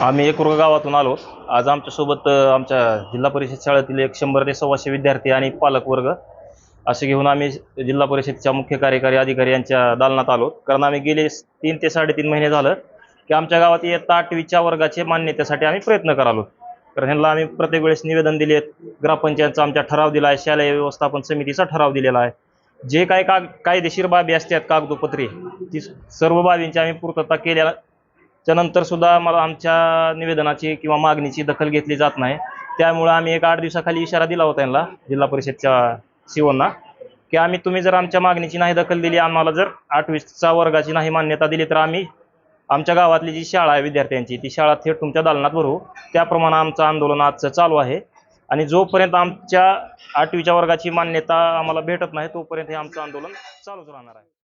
आम्ही एकूर्ग गावातून आलो. आज आमच्यासोबत आमच्या जिल्हा परिषद शाळेतील एक शंभर ते सव्वाशे विद्यार्थी आणि पालक वर्ग असे घेऊन आम्ही जिल्हा परिषदच्या मुख्य कार्यकारी अधिकारी यांच्या दालनात आलो. कारण आम्ही गेले तीन ते साडेतीन महिने झालं की आमच्या गावात इयत्ता आठवीच्या वर्गाचे मान्यतेसाठी आम्ही प्रयत्न करालो. कारण ह्यांना आम्ही प्रत्येक वेळेस निवेदन दिले ग्रामपंचायतचा आमच्या ठराव दिला आहे शालेय व्यवस्थापन समितीचा ठराव दिलेला आहे. जे काही काग कायदेशीर बाबी असतात कागदोपत्री ती सर्व बाबींची आम्ही पूर्तता केल्या त्यानंतर सुद्धा मला आमच्या निवेदनाची किंवा मागणीची दखल घेतली जात नाही. त्यामुळं आम्ही एक आठ दिवसाखाली इशारा दिला होता यांना जिल्हा परिषदच्या सीओना की आम्ही तुम्ही जर आमच्या मागणीची नाही दखल दिली आम्हाला जर आठवीसच्या वर्गाची नाही मान्यता दिली तर आम्ही आमच्या गावातली जी शाळा आहे विद्यार्थ्यांची ती शाळा थेट तुमच्या दालनात भरू. त्याप्रमाणे आमचं आंदोलन आजचं चालू आहे. आणि जोपर्यंत आमच्या आठवीच्या वर्गाची मान्यता आम्हाला भेटत नाही तोपर्यंत हे आमचं आंदोलन चालूच राहणार आहे.